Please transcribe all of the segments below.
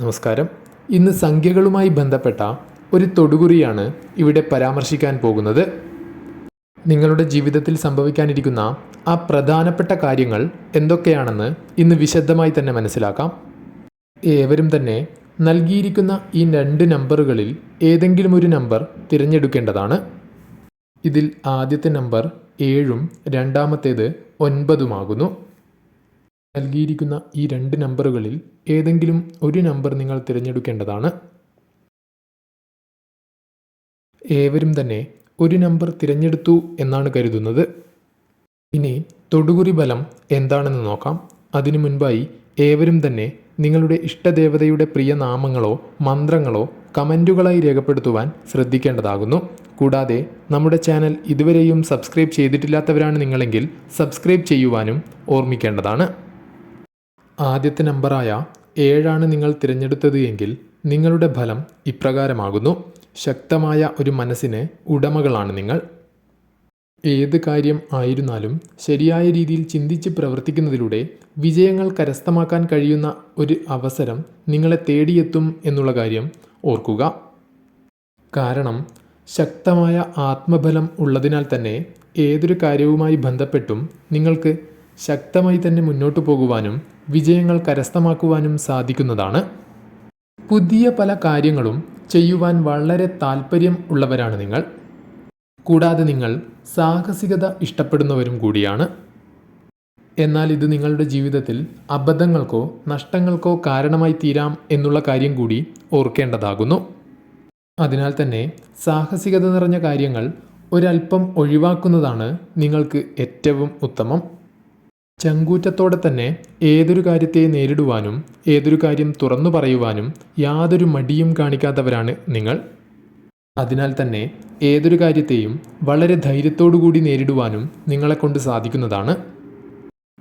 നമസ്കാരം. ഇന്ന് സംഖ്യകളുമായി ബന്ധപ്പെട്ട ഒരു തൊടുകുറിയാണ് ഇവിടെ പരാമർശിക്കാൻ പോകുന്നത്. നിങ്ങളുടെ ജീവിതത്തിൽ സംഭവിക്കാനിരിക്കുന്ന ആ പ്രധാനപ്പെട്ട കാര്യങ്ങൾ എന്തൊക്കെയാണെന്ന് ഇന്ന് വിശദമായി തന്നെ മനസ്സിലാക്കാം. ഏവരും തന്നെ നൽകിയിരിക്കുന്ന ഈ രണ്ട് നമ്പറുകളിൽ ഏതെങ്കിലും ഒരു നമ്പർ തിരഞ്ഞെടുക്കേണ്ടതാണ്. ഇതിൽ ആദ്യത്തെ നമ്പർ ഏഴും രണ്ടാമത്തേത് ഒൻപതുമാകുന്നു. നൽകിയിരിക്കുന്ന ഈ രണ്ട് നമ്പറുകളിൽ ഏതെങ്കിലും ഒരു നമ്പർ നിങ്ങൾ തിരഞ്ഞെടുക്കേണ്ടതാണ്. ഏവരും തന്നെ ഒരു നമ്പർ തിരഞ്ഞെടുത്തു എന്നാണ് കരുതുന്നത്. ഇനി തൊടുകുറി ബലം എന്താണെന്ന് നോക്കാം. അതിനു മുൻപായി ഏവരും തന്നെ നിങ്ങളുടെ ഇഷ്ടദേവതയുടെ പ്രിയ നാമങ്ങളോ മന്ത്രങ്ങളോ കമന്റുകളായി രേഖപ്പെടുത്തുവാൻ ശ്രദ്ധിക്കേണ്ടതാകുന്നു. കൂടാതെ നമ്മുടെ ചാനൽ ഇതുവരെയും സബ്സ്ക്രൈബ് ചെയ്തിട്ടില്ലാത്തവരാണ് നിങ്ങളെങ്കിൽ സബ്സ്ക്രൈബ് ചെയ്യുവാനും ഓർമ്മിക്കേണ്ടതാണ്. ആദ്യത്തെ നമ്പറായ ഏഴാണ് നിങ്ങൾ തിരഞ്ഞെടുത്തത് എങ്കിൽ നിങ്ങളുടെ ഫലം ഇപ്രകാരമാകുന്നു. ശക്തമായ ഒരു മനസ്സിന് ഉടമകളാണ് നിങ്ങൾ. ഏത് കാര്യം ആയിരുന്നാലും ശരിയായ രീതിയിൽ ചിന്തിച്ച് പ്രവർത്തിക്കുന്നതിലൂടെ വിജയങ്ങൾ കരസ്ഥമാക്കാൻ കഴിയുന്ന ഒരു അവസരം നിങ്ങളെ തേടിയെത്തും എന്നുള്ള കാര്യം ഓർക്കുക. കാരണം ശക്തമായ ആത്മബലം ഉള്ളതിനാൽ തന്നെ ഏതൊരു കാര്യവുമായി ബന്ധപ്പെട്ടും നിങ്ങൾക്ക് ശക്തമായി തന്നെ മുന്നോട്ടു പോകുവാനും വിജയങ്ങൾ കരസ്ഥമാക്കുവാനും സാധിക്കുന്നതാണ്. പുതിയ പല കാര്യങ്ങളും ചെയ്യുവാൻ വളരെ താല്പര്യം ഉള്ളവരാണ് നിങ്ങൾ. കൂടാതെ നിങ്ങൾ സാഹസികത ഇഷ്ടപ്പെടുന്നവരും കൂടിയാണ്. എന്നാൽ ഇത് നിങ്ങളുടെ ജീവിതത്തിൽ അബദ്ധങ്ങൾക്കോ നഷ്ടങ്ങൾക്കോ കാരണമായി തീരാം എന്നുള്ള കാര്യം കൂടി ഓർക്കേണ്ടതാകുന്നു. അതിനാൽ തന്നെ സാഹസികത നിറഞ്ഞ കാര്യങ്ങൾ ഒരല്പം ഒഴിവാക്കുന്നതാണ് നിങ്ങൾക്ക് ഏറ്റവും ഉത്തമം. ചങ്കൂറ്റത്തോടെ തന്നെ ഏതൊരു കാര്യത്തെ നേരിടുവാനും ഏതൊരു കാര്യം തുറന്നു പറയുവാനും യാതൊരു മടിയും കാണിക്കാത്തവരാണ് നിങ്ങൾ. അതിനാൽ തന്നെ ഏതൊരു കാര്യത്തെയും വളരെ ധൈര്യത്തോടുകൂടി നേരിടുവാനും നിങ്ങളെക്കൊണ്ട് സാധിക്കുന്നതാണ്.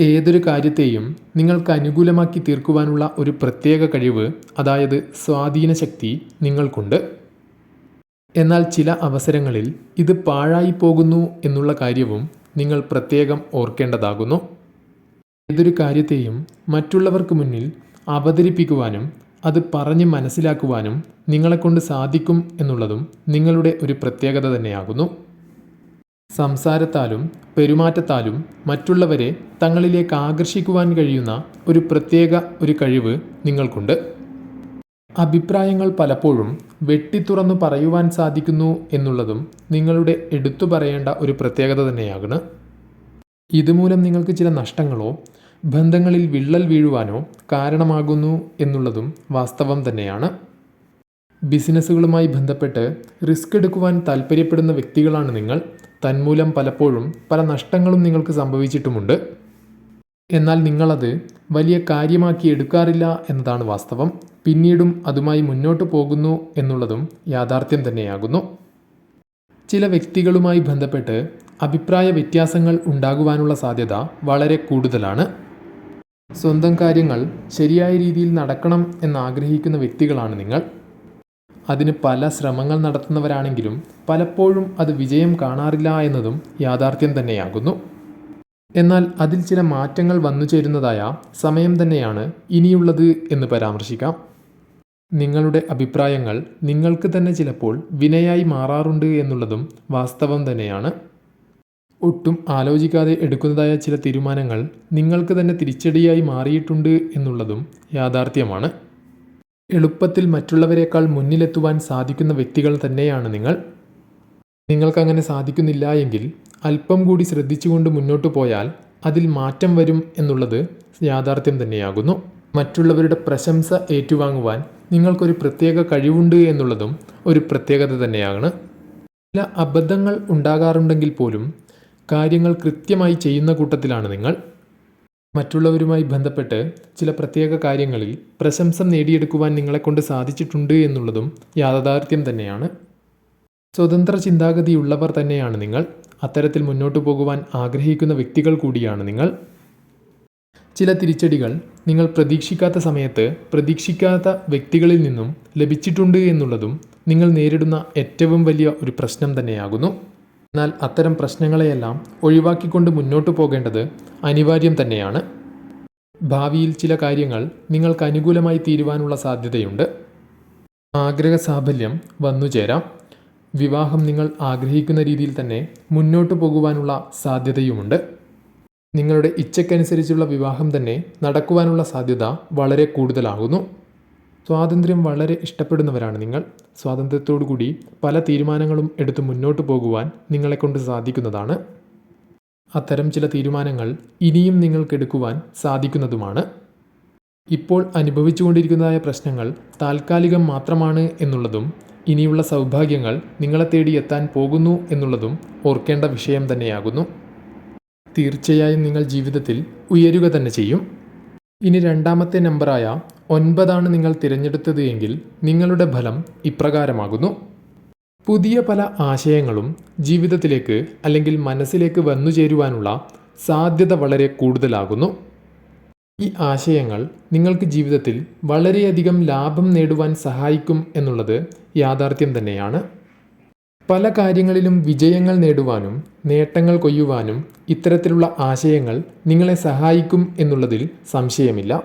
ഏതൊരു കാര്യത്തെയും നിങ്ങൾക്ക് അനുകൂലമാക്കി തീർക്കുവാനുള്ള ഒരു പ്രത്യേക കഴിവ് അതായത് സ്വാധീന ശക്തി നിങ്ങൾക്കുണ്ട്. എന്നാൽ ചില അവസരങ്ങളിൽ ഇത് പാഴായി പോകുന്നു എന്നുള്ള കാര്യവും നിങ്ങൾ പ്രത്യേകം ഓർക്കേണ്ടതാകുന്നു. ഏതൊരു കാര്യത്തെയും മറ്റുള്ളവർക്ക് മുന്നിൽ അവതരിപ്പിക്കുവാനും അത് പറഞ്ഞ് മനസ്സിലാക്കുവാനും നിങ്ങളെക്കൊണ്ട് സാധിക്കും എന്നുള്ളതും നിങ്ങളുടെ ഒരു പ്രത്യേകത തന്നെയാകുന്നു. സംസാരത്താലും പെരുമാറ്റത്താലും മറ്റുള്ളവരെ തങ്ങളിലേക്ക് ആകർഷിക്കുവാൻ കഴിയുന്ന ഒരു പ്രത്യേക ഒരു കഴിവ് നിങ്ങൾക്കുണ്ട്. അഭിപ്രായങ്ങൾ പലപ്പോഴും വെട്ടിത്തുറന്നു പറയുവാൻ സാധിക്കുന്നു എന്നുള്ളതും നിങ്ങളുടെ എടുത്തു പറയേണ്ട ഒരു പ്രത്യേകത തന്നെയാകണം ഇതുമൂലം നിങ്ങൾക്ക് ചില നഷ്ടങ്ങളോ ബന്ധങ്ങളിൽ വിള്ളൽ വീഴുവാനോ കാരണമാകുന്നു എന്നുള്ളതും വാസ്തവം തന്നെയാണ്. ബിസിനസ്സുകളുമായി ബന്ധപ്പെട്ട് റിസ്ക് എടുക്കുവാൻ താല്പര്യപ്പെടുന്ന വ്യക്തികളാണ് നിങ്ങൾ. തന്മൂലം പലപ്പോഴും പല നഷ്ടങ്ങളും നിങ്ങൾക്ക് സംഭവിച്ചിട്ടുമുണ്ട്. എന്നാൽ നിങ്ങളത് വലിയ കാര്യമാക്കി എടുക്കാറില്ല എന്നതാണ് വാസ്തവം. പിന്നീടും അതുമായി മുന്നോട്ട് പോകുന്നു എന്നുള്ളതും യാഥാർത്ഥ്യം തന്നെയാകുന്നു. ചില വ്യക്തികളുമായി ബന്ധപ്പെട്ട് അഭിപ്രായ വ്യത്യാസങ്ങൾ ഉണ്ടാകുവാനുള്ള സാധ്യത വളരെ കൂടുതലാണ്. സ്വന്തം കാര്യങ്ങൾ ശരിയായ രീതിയിൽ നടക്കണം എന്നാഗ്രഹിക്കുന്ന വ്യക്തികളാണ് നിങ്ങൾ. അതിന് പല ശ്രമങ്ങൾ നടത്തുന്നവരാണെങ്കിലും പലപ്പോഴും അത് വിജയം കാണാറില്ല എന്നതും യാഥാർത്ഥ്യം തന്നെയാകുന്നു. എന്നാൽ അതിൽ ചില മാറ്റങ്ങൾ വന്നു ചേരുന്നതായ സമയം തന്നെയാണ് ഇനിയുള്ളത് എന്ന് പരാമർശിക്കാം. നിങ്ങളുടെ അഭിപ്രായങ്ങൾ നിങ്ങൾക്ക് തന്നെ ചിലപ്പോൾ വിനയായി മാറാറുണ്ട് എന്നുള്ളതും വാസ്തവം തന്നെയാണ്. ഒട്ടും ആലോചിക്കാതെ എടുക്കുന്നതായ ചില തീരുമാനങ്ങൾ നിങ്ങൾക്ക് തന്നെ തിരിച്ചടിയായി മാറിയിട്ടുണ്ട് എന്നുള്ളതും യാഥാർത്ഥ്യമാണ്. എളുപ്പത്തിൽ മറ്റുള്ളവരെക്കാൾ മുന്നിലെത്തുവാൻ സാധിക്കുന്ന വ്യക്തികൾ തന്നെയാണ് നിങ്ങൾ. നിങ്ങൾക്കങ്ങനെ സാധിക്കുന്നില്ല എങ്കിൽ അല്പം കൂടി ശ്രദ്ധിച്ചുകൊണ്ട് മുന്നോട്ട് പോയാൽ അതിൽ മാറ്റം വരും എന്നുള്ളത് യാഥാർത്ഥ്യം തന്നെയാകുന്നു. മറ്റുള്ളവരുടെ പ്രശംസ ഏറ്റുവാങ്ങുവാൻ നിങ്ങൾക്കൊരു പ്രത്യേക കഴിവുണ്ട് എന്നുള്ളതും ഒരു പ്രത്യേകത തന്നെയാണ്. ചില അബദ്ധങ്ങൾ ഉണ്ടാകാറുണ്ടെങ്കിൽ പോലും കാര്യങ്ങൾ കൃത്യമായി ചെയ്യുന്ന കൂട്ടത്തിലാണ് നിങ്ങൾ. മറ്റുള്ളവരുമായി ബന്ധപ്പെട്ട് ചില പ്രത്യേക കാര്യങ്ങളിൽ പ്രശംസ നേടിയെടുക്കുവാൻ നിങ്ങളെക്കൊണ്ട് സാധിച്ചിട്ടുണ്ട് എന്നുള്ളതും യാഥാർത്ഥ്യം തന്നെയാണ്. സ്വതന്ത്ര ചിന്താഗതിയുള്ളവർ തന്നെയാണ് നിങ്ങൾ. അത്തരത്തിൽ മുന്നോട്ടു പോകുവാൻ ആഗ്രഹിക്കുന്ന വ്യക്തികൾ കൂടിയാണ് നിങ്ങൾ. ചില തിരിച്ചടികൾ നിങ്ങൾ പ്രതീക്ഷിക്കാത്ത സമയത്ത് പ്രതീക്ഷിക്കാത്ത വ്യക്തികളിൽ നിന്നും ലഭിച്ചിട്ടുണ്ട് എന്നുള്ളതും നിങ്ങൾ നേരിടുന്ന ഏറ്റവും വലിയ ഒരു പ്രശ്നം തന്നെയാകുന്നു. എന്നാൽ അത്തരം പ്രശ്നങ്ങളെയെല്ലാം ഒഴിവാക്കിക്കൊണ്ട് മുന്നോട്ടു പോകേണ്ടത് അനിവാര്യം തന്നെയാണ്. ഭാവിയിൽ ചില കാര്യങ്ങൾ നിങ്ങൾക്ക് അനുകൂലമായി തീരുവാനുള്ള സാധ്യതയുണ്ട്. ആഗ്രഹ സാഫല്യം വന്നുചേരാം വിവാഹം നിങ്ങൾ ആഗ്രഹിക്കുന്ന രീതിയിൽ തന്നെ മുന്നോട്ട് പോകുവാനുള്ള സാധ്യതയുമുണ്ട്. നിങ്ങളുടെ ഇച്ഛയ്ക്കനുസരിച്ചുള്ള വിവാഹം തന്നെ നടക്കുവാനുള്ള സാധ്യത വളരെ കൂടുതലാകുന്നു. സ്വാതന്ത്ര്യം വളരെ ഇഷ്ടപ്പെടുന്നവരാണ് നിങ്ങൾ. സ്വാതന്ത്ര്യത്തോടു കൂടി പല തീരുമാനങ്ങളും എടുത്ത് മുന്നോട്ട് പോകുവാൻ നിങ്ങളെക്കൊണ്ട് സാധിക്കുന്നതാണ്. അത്തരം ചില തീരുമാനങ്ങൾ ഇനിയും നിങ്ങൾക്കെടുക്കുവാൻ സാധിക്കുന്നതുമാണ്. ഇപ്പോൾ അനുഭവിച്ചുകൊണ്ടിരിക്കുന്നതായ പ്രശ്നങ്ങൾ താൽക്കാലികം മാത്രമാണ് എന്നുള്ളതും ഇനിയുള്ള സൗഭാഗ്യങ്ങൾ നിങ്ങളെ തേടി എത്താൻ പോകുന്നു എന്നുള്ളതും ഓർക്കേണ്ട വിഷയം തന്നെയാകുന്നു. തീർച്ചയായും നിങ്ങൾ ജീവിതത്തിൽ ഉയരുക തന്നെ ചെയ്യും. ഇനി രണ്ടാമത്തെ നമ്പറായ ഒൻപതാണ് നിങ്ങൾ തിരഞ്ഞെടുത്തത് എങ്കിൽ നിങ്ങളുടെ ഫലം ഇപ്രകാരമാകുന്നു. പുതിയ പല ആശയങ്ങളും ജീവിതത്തിലേക്ക് അല്ലെങ്കിൽ മനസ്സിലേക്ക് വന്നു ചേരുവാനുള്ള സാധ്യത വളരെ കൂടുതലാകുന്നു. ഈ ആശയങ്ങൾ നിങ്ങൾക്ക് ജീവിതത്തിൽ വളരെയധികം ലാഭം നേടുവാൻ സഹായിക്കും എന്നുള്ളത് യാഥാർത്ഥ്യം തന്നെയാണ്. പല കാര്യങ്ങളിലും വിജയങ്ങൾ നേടുവാനും നേട്ടങ്ങൾ കൊയ്യുവാനും ഇത്തരത്തിലുള്ള ആശയങ്ങൾ നിങ്ങളെ സഹായിക്കും എന്നുള്ളതിൽ സംശയമില്ല.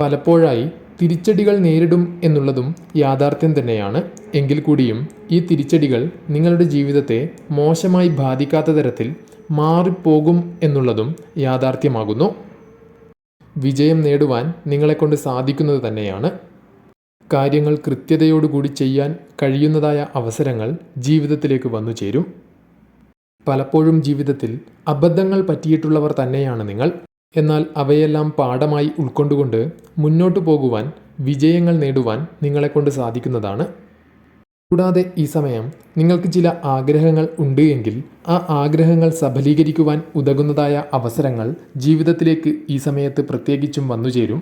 പലപ്പോഴായി തിരിച്ചടികൾ നേരിടും എന്നുള്ളതും യാഥാർത്ഥ്യം തന്നെയാണ്. എങ്കിൽ കൂടിയും ഈ തിരിച്ചടികൾ നിങ്ങളുടെ ജീവിതത്തെ മോശമായി ബാധിക്കാത്ത തരത്തിൽ മാറിപ്പോകും എന്നുള്ളതും യാഥാർത്ഥ്യമാകുന്നു. വിജയം നേടുവാൻ നിങ്ങളെക്കൊണ്ട് സാധിക്കുന്നത് തന്നെയാണ്. കാര്യങ്ങൾ കൃത്യതയോടുകൂടി ചെയ്യാൻ കഴിയുന്നതായ അവസരങ്ങൾ ജീവിതത്തിലേക്ക് വന്നു ചേരും. പലപ്പോഴും ജീവിതത്തിൽ അബദ്ധങ്ങൾ പറ്റിയിട്ടുള്ളവർ തന്നെയാണ് നിങ്ങൾ. എന്നാൽ അവയെല്ലാം പാഠമായി ഉൾക്കൊണ്ടുകൊണ്ട് മുന്നോട്ടു പോകുവാൻ വിജയങ്ങൾ നേടുവാൻ നിങ്ങളെക്കൊണ്ട് സാധിക്കുന്നതാണ്. കൂടാതെ ഈ സമയം നിങ്ങൾക്ക് ചില ആഗ്രഹങ്ങൾ ഉണ്ട് എങ്കിൽ ആ ആഗ്രഹങ്ങൾ സഫലീകരിക്കുവാൻ ഉതകുന്നതായ അവസരങ്ങൾ ജീവിതത്തിലേക്ക് ഈ സമയത്ത് പ്രത്യേകിച്ചും വന്നുചേരും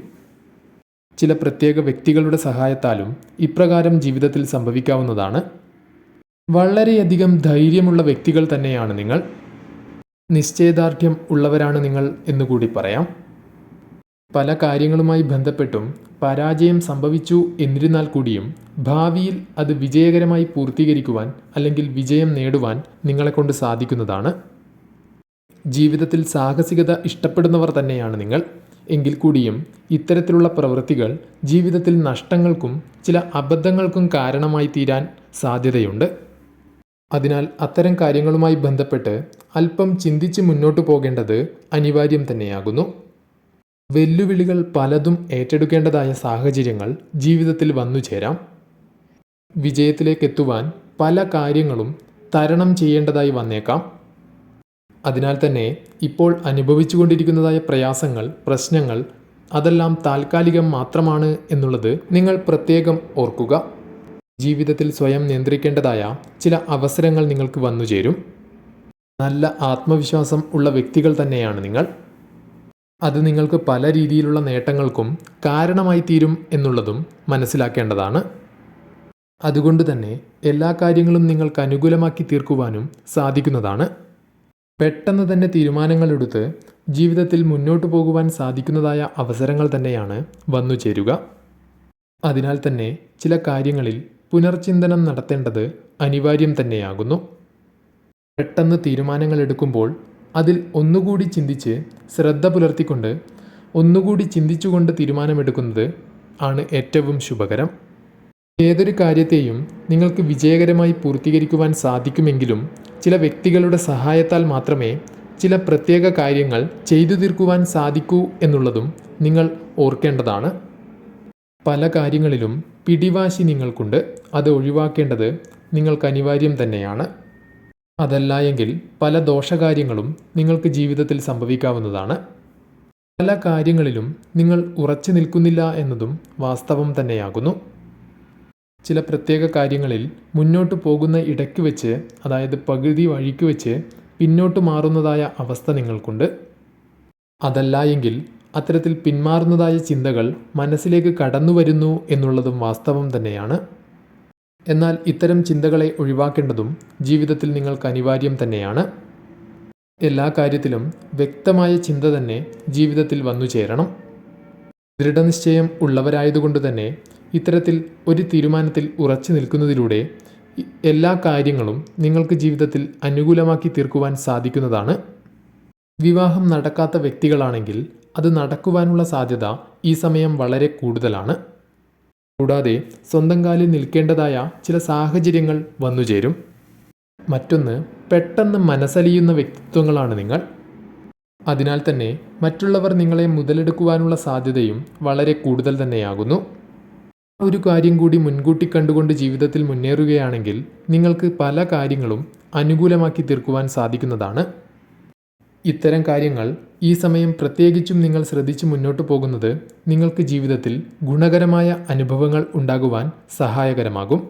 ചില പ്രത്യേക വ്യക്തികളുടെ സഹായത്താലും ഇപ്രകാരം ജീവിതത്തിൽ സംഭവിക്കാവുന്നതാണ്. വളരെയധികം ധൈര്യമുള്ള വ്യക്തികൾ തന്നെയാണ് നിങ്ങൾ. നിശ്ചയദാർഢ്യം ഉള്ളവരാണ് നിങ്ങൾ എന്നുകൂടി പറയാം. പല കാര്യങ്ങളുമായി ബന്ധപ്പെട്ടും പരാജയം സംഭവിച്ചു എന്നിരുന്നാൽ കൂടിയും ഭാവിയിൽ അത് വിജയകരമായി പൂർത്തീകരിക്കുവാൻ അല്ലെങ്കിൽ വിജയം നേടുവാൻ നിങ്ങളെക്കൊണ്ട് സാധിക്കുന്നതാണ്. ജീവിതത്തിൽ സാഹസികത ഇഷ്ടപ്പെടുന്നവർ തന്നെയാണ് നിങ്ങൾ. എങ്കിൽ കൂടിയും ഇത്തരത്തിലുള്ള പ്രവൃത്തികൾ ജീവിതത്തിൽ നഷ്ടങ്ങൾക്കും ചില അബദ്ധങ്ങൾക്കും കാരണമായി തീരാൻ സാധ്യതയുണ്ട്. അതിനാൽ അത്തരം കാര്യങ്ങളുമായി ബന്ധപ്പെട്ട് അല്പം ചിന്തിച്ച് മുന്നോട്ടു പോകേണ്ടത് അനിവാര്യം തന്നെയാകുന്നു. വെല്ലുവിളികൾ പലതും ഏറ്റെടുക്കേണ്ടതായ സാഹചര്യങ്ങൾ ജീവിതത്തിൽ വന്നു ചേരാം. വിജയത്തിലേക്കെത്തുവാൻ പല കാര്യങ്ങളും തരണം ചെയ്യേണ്ടതായി വന്നേക്കാം. അതിനാൽ തന്നെ ഇപ്പോൾ അനുഭവിച്ചുകൊണ്ടിരിക്കുന്നതായ പ്രയാസങ്ങൾ പ്രശ്നങ്ങൾ അതെല്ലാം താൽക്കാലികം മാത്രമാണ് എന്നുള്ളത് നിങ്ങൾ പ്രത്യേകം ഓർക്കുക. ജീവിതത്തിൽ സ്വയം നിയന്ത്രിക്കേണ്ടതായ ചില അവസരങ്ങൾ നിങ്ങൾക്ക് വന്നു ചേരും. നല്ല ആത്മവിശ്വാസം ഉള്ള വ്യക്തികൾ തന്നെയാണ് നിങ്ങൾ. അത് നിങ്ങൾക്ക് പല രീതിയിലുള്ള നേട്ടങ്ങൾക്കും കാരണമായി തീരും എന്നുള്ളതും മനസ്സിലാക്കേണ്ടതാണ്. അതുകൊണ്ട് തന്നെ എല്ലാ കാര്യങ്ങളും നിങ്ങൾക്ക് അനുകൂലമാക്കി തീർക്കുവാനും സാധിക്കുന്നതാണ്. പെട്ടെന്ന് തന്നെ തീരുമാനങ്ങളെടുത്ത് ജീവിതത്തിൽ മുന്നോട്ട് പോകുവാൻ സാധിക്കുന്നതായ അവസരങ്ങൾ തന്നെയാണ് വന്നു ചേരുക. അതിനാൽ തന്നെ ചില കാര്യങ്ങളിൽ പുനർചിന്തനം നടത്തേണ്ടത് അനിവാര്യം തന്നെയാകുന്നു. പെട്ടെന്ന് തീരുമാനങ്ങൾ എടുക്കുമ്പോൾ അതിൽ ഒന്നുകൂടി ചിന്തിച്ച് ശ്രദ്ധ പുലർത്തിക്കൊണ്ട് ഒന്നുകൂടി ചിന്തിച്ചുകൊണ്ട് തീരുമാനമെടുക്കുന്നത് ആണ് ഏറ്റവും ശുഭകരം. ഏതൊരു കാര്യത്തെയും നിങ്ങൾക്ക് വിജയകരമായി പൂർത്തീകരിക്കുവാൻ സാധിക്കുമെങ്കിലും ചില വ്യക്തികളുടെ സഹായത്താൽ മാത്രമേ ചില പ്രത്യേക കാര്യങ്ങൾ ചെയ്തു തീർക്കുവാൻ സാധിക്കൂ എന്നുള്ളതും നിങ്ങൾ ഓർക്കേണ്ടതാണ്. പല കാര്യങ്ങളിലും പിടിവാശി നിങ്ങൾക്കുണ്ട്. അത് ഒഴിവാക്കേണ്ടത് നിങ്ങൾക്ക് അനിവാര്യം തന്നെയാണ്. അതല്ല എങ്കിൽ പല ദോഷകാര്യങ്ങളും നിങ്ങൾക്ക് ജീവിതത്തിൽ സംഭവിക്കാവുന്നതാണ്. പല കാര്യങ്ങളിലും നിങ്ങൾ ഉറച്ചു നിൽക്കുന്നില്ല എന്നതും വാസ്തവം തന്നെയാകുന്നു. ചില പ്രത്യേക കാര്യങ്ങളിൽ മുന്നോട്ട് പോകുന്ന ഇടയ്ക്ക് വെച്ച് അതായത് പകുതി വഴിക്ക് വെച്ച് പിന്നോട്ട് മാറുന്നതായ അവസ്ഥ നിങ്ങൾക്കുണ്ട്. അതല്ല എങ്കിൽ അത്തരത്തിൽ പിന്മാറുന്നതായ ചിന്തകൾ മനസ്സിലേക്ക് കടന്നു വരുന്നു എന്നുള്ളതും വാസ്തവം തന്നെയാണ്. എന്നാൽ ഇത്തരം ചിന്തകളെ ഒഴിവാക്കേണ്ടതും ജീവിതത്തിൽ നിങ്ങൾക്ക് അനിവാര്യം തന്നെയാണ്. എല്ലാ കാര്യത്തിലും വ്യക്തമായ ചിന്ത തന്നെ ജീവിതത്തിൽ വന്നു ചേരണം. ദൃഢനിശ്ചയം ഉള്ളവരായതുകൊണ്ട് തന്നെ ഇത്തരത്തിൽ ഒരു തീരുമാനത്തിൽ ഉറച്ചു നിൽക്കുന്നതിലൂടെ എല്ലാ കാര്യങ്ങളും നിങ്ങൾക്ക് ജീവിതത്തിൽ അനുകൂലമാക്കി തീർക്കുവാൻ സാധിക്കുന്നതാണ്. വിവാഹം നടക്കാത്ത വ്യക്തികളാണെങ്കിൽ അത് നടക്കുവാനുള്ള സാധ്യത ഈ സമയം വളരെ കൂടുതലാണ്. കൂടാതെ സ്വന്തം കാലിൽ നിൽക്കേണ്ടതായ ചില സാഹചര്യങ്ങൾ വന്നുചേരും മറ്റൊന്ന് പെട്ടെന്ന് മനസ്സലിയുന്ന വ്യക്തിത്വങ്ങളാണ് നിങ്ങൾ. അതിനാൽ തന്നെ മറ്റുള്ളവർ നിങ്ങളെ മുതലെടുക്കുവാനുള്ള സാധ്യതയും വളരെ കൂടുതൽ തന്നെയാകുന്നു. ഒരു കാര്യം കൂടി മുൻകൂട്ടി കണ്ടുകൊണ്ട് ജീവിതത്തിൽ മുന്നേറുകയാണെങ്കിൽ നിങ്ങൾക്ക് പല കാര്യങ്ങളും അനുകൂലമാക്കി തീർക്കുവാൻ സാധിക്കുന്നതാണ്. ഇത്തരം കാര്യങ്ങൾ ഈ സമയം പ്രത്യേകിച്ചും നിങ്ങൾ ശ്രദ്ധിച്ച് മുന്നോട്ട് പോകുന്നത് നിങ്ങൾക്ക് ജീവിതത്തിൽ ഗുണകരമായ അനുഭവങ്ങൾ ഉണ്ടാകുവാൻ സഹായകരമാകും.